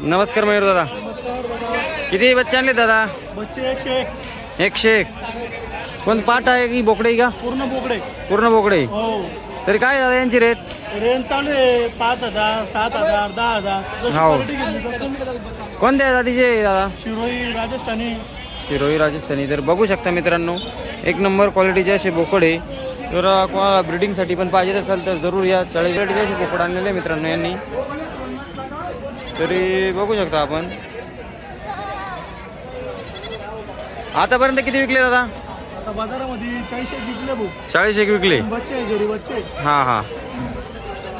नमस्कार मयूर दादा. किती बच्चे आणले दादा? बच्चे एकशे एक. एकशे एक. कोण पाठ आहे की बोकडे का? पूर्ण बोकडे. पूर्ण बोकडे. हो. तरी काय दादा यांची रेट रेंज चालू आहे. पाच हजार सात हजार दहा हजार. जशी हो. कोणत्या जातीचे दादा? शिरोई राजस्थानी. शिरोई राजस्थानी. तर बघू शकता मित्रांनो एक नंबर क्वालिटीचे असे बोकडे. तर कोणाला ब्रिडिंगसाठी पण पाहिजे असेल तर जरूर या. चाळीस क्वालिटीचे असे बोकड आणलेले मित्रांनो यांनी. तरी बघू शकता आपण. आतापर्यंत किती विकले दादा? आता बाजारामध्ये चाळीस एक विकले भाऊ. चाळीस एक विकले. बच्चे आहे घरी बच्चे आहे. हां हां.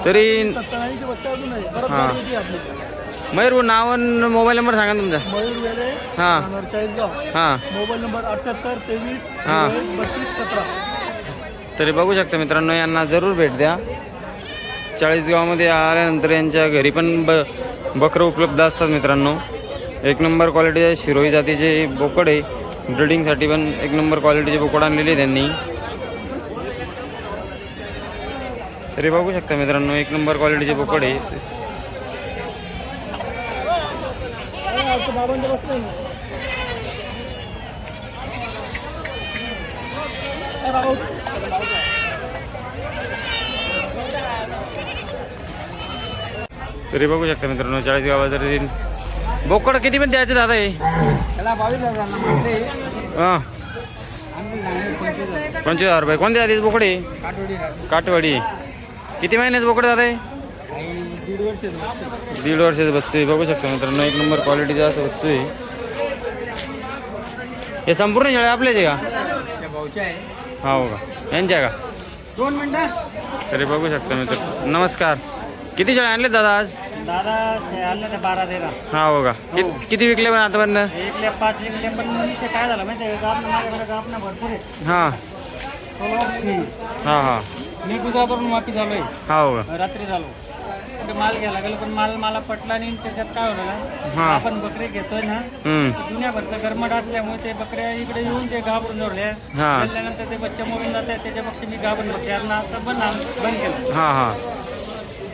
तरी सत्तर ऐंशी बच्चे अजून आहे. परत हा. गाडी होती आपली. मयूर नाव आणि मोबाईल नंबर सांगा ना तुमचा. मयूर हां. राहणार चाळीसगाव. हां. मोबाईल नंबर अठ्ठ्याहत्तर तेवीस हा. बत्तीस सतरा. तरी बघू शकता मित्रांनो यांना जरूर भेट द्या. चाळीसगावमध्ये आल्यानंतर यांच्या घरी पण ब बकरं उपलब्ध असतात मित्रांनो. एक नंबर क्वालिटीचे शिरोई जातीचे बोकड आहे. ब्रिडिंगसाठी पण एक नंबर क्वालिटीचे बोकड आणलेले त्यांनी. तरी बघू शकता मित्रांनो एक नंबर क्वालिटीचे बोकड आहे. आमचं तरी बघू शकता मित्रांनो चाळीसगाव बाजारातील बोकड किती पण द्यायचे दादा हे हाँ। पंचवीस हज़ार रुपये। कोणत्या जातीचे बोकडे? काटवाडी किती महिन्याचं बोकडे दादा हे दीड वर्षाचं बसतोय बघू शकता मित्रांनो एक नंबर क्वालिटीचा असं बसतोय हे संपूर्ण शेळ्या आपल्याच आहे का हो। का यांच्या का दोन मिनिटं। तरी बघू शकता मित्र नमस्कार। किती शेळ्या आणले दादा आज? दादा आणलं ते बारा तेरा. हा हो का. कि- किती विकले पण आतापर्यंत? एकल्या पाच एकल्या पण विषय काय झाला माहिती आहे माझ्याकडे आपण भरपूर आहे हां. सोळा हां हां. मी गुजरातवरून वापी झालोय. हा हो का. रात्री झालो. ते माल घ्यायला गेलो पण माल मला पटला नाही त्याच्यात काय होलं ना हा. आपण बकरी घेतोय ना हम्म. दुनियाभरचं गरमट असल्यामुळे ते बकऱ्या इकडे येऊन ते घाबरून जोडल्या हा. ते बच्चे मरून जात आहेत त्याच्यापेक्षा मी घाबरून बकऱ्यांना आता बंद बंद केलं. हां हां.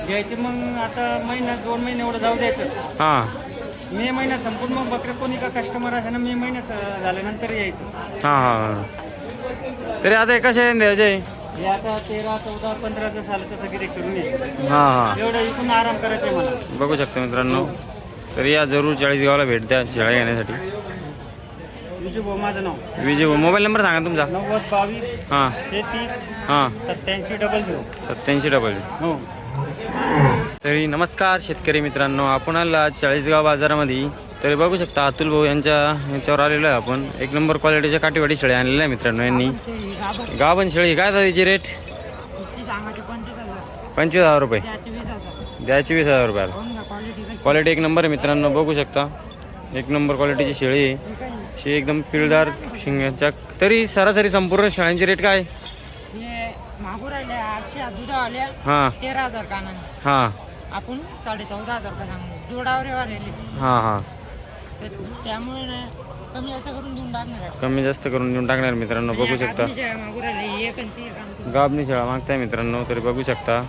घ्यायची मग आता महिना दोन महिने एवढं जाऊ द्यायचं. हां. मे महिना संपूर्ण मग बकरे कोणी का कस्टमर असे ना मे महिन्यात अं, झाल्यानंतर यायचं. हां हां तरी आता कसे द्यायचे हे आता तेरा चौदा पंधराचं झालं तसं किती करून ये हां हां. एवढं इथून आराम करायचं आहे मला. बघू शकता मित्रांनो. तरी या जरूर चाळीसगावला भेट द्या शेळ्या घेण्यासाठी. विजू भाऊ माझं नाव. विजय मोबाईल नंबर सांगा तुमचा. नव्वद बावीस हां. तेहतीस हां. सत्याऐंशी डबल झिरो. सत्याऐंशी डबल हो. तरी नमस्कार शेतकरी मित्रांनो आपण आला आज चाळीसगाव बाजारामध्ये. तरी बघू शकता अतुल भाऊ यांच्या यांच्यावर आलेलो आहे आपण. एक नंबर क्वालिटीच्या काठीवाडी शेळी आणलेल्या आहे मित्रांनो यांनी. गाभण शेळी काय त्याची रेट पंचवीस हजार रुपये. द्यायची वीस हजार रुपयाला. क्वालिटी एक नंबर आहे मित्रांनो बघू शकता. एक नंबर क्वालिटीची शेळी आहे. शी एकदम पिळदार शिंगाच्या. तरी सरासरी संपूर्ण शेळ्यांची रेट काय? मागू राहिले आठशे दुध आल्या हां. तेरा हजार कानाने. हां. आपण साडे चौदा हजार रुपये सांगू जोडावर राहिले हां हां. तर त्यामुळे ना कमी असं करून देऊन टाकणार आहे. कमी जास्त करून देऊन टाकणार मित्रांनो बघू शकता. गाबनी शेळा मागताय मित्रांनो तरी बघू शकता.